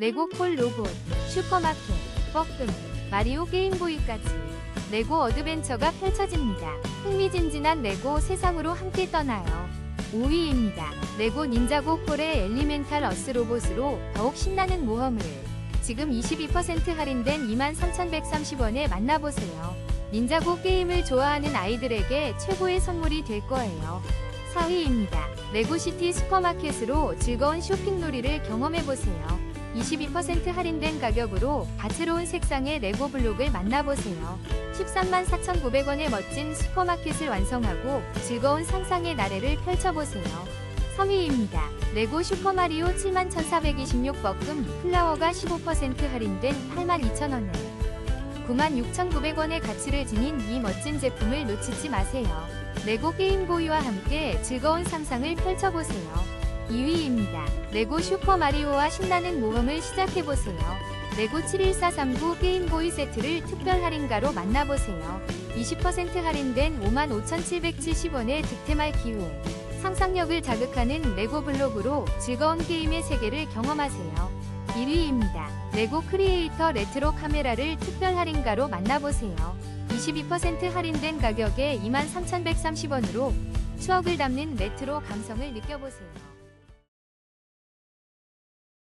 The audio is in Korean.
레고 콜 로봇, 슈퍼마켓, 뻐끔, 마리오 게임보이까지 레고 어드벤처가 펼쳐집니다. 흥미진진한 레고 세상으로 함께 떠나요. 5위입니다. 레고 닌자고 콜의 엘리멘탈 어스 로봇으로 더욱 신나는 모험을 지금 22% 할인된 23,130원에 만나보세요. 닌자고 게임을 좋아하는 아이들에게 최고의 선물이 될 거예요. 4위입니다. 레고시티 슈퍼마켓으로 즐거운 쇼핑놀이를 경험해보세요. 22% 할인된 가격으로 다채로운 색상의 레고 블록을 만나보세요. 13만 4,900원의 멋진 슈퍼마켓을 완성하고 즐거운 상상의 나래를 펼쳐보세요. 3위입니다. 레고 슈퍼마리오 71,426버금 플라워가 15% 할인된 82,000원에 96,900원의 가치를 지닌 이 멋진 제품을 놓치지 마세요. 레고 게임보이와 함께 즐거운 상상을 펼쳐보세요. 2위입니다. 레고 슈퍼마리오와 신나는 모험을 시작해보세요. 레고 71439 게임보이 세트를 특별 할인가로 만나보세요. 20% 할인된 55,770원의 득템할 기회. 상상력을 자극하는 레고 블록으로 즐거운 게임의 세계를 경험하세요. 1위입니다. 레고 크리에이터 레트로 카메라를 특별 할인가로 만나보세요. 22% 할인된 가격에 23,130원으로 추억을 담는 레트로 감성을 느껴보세요.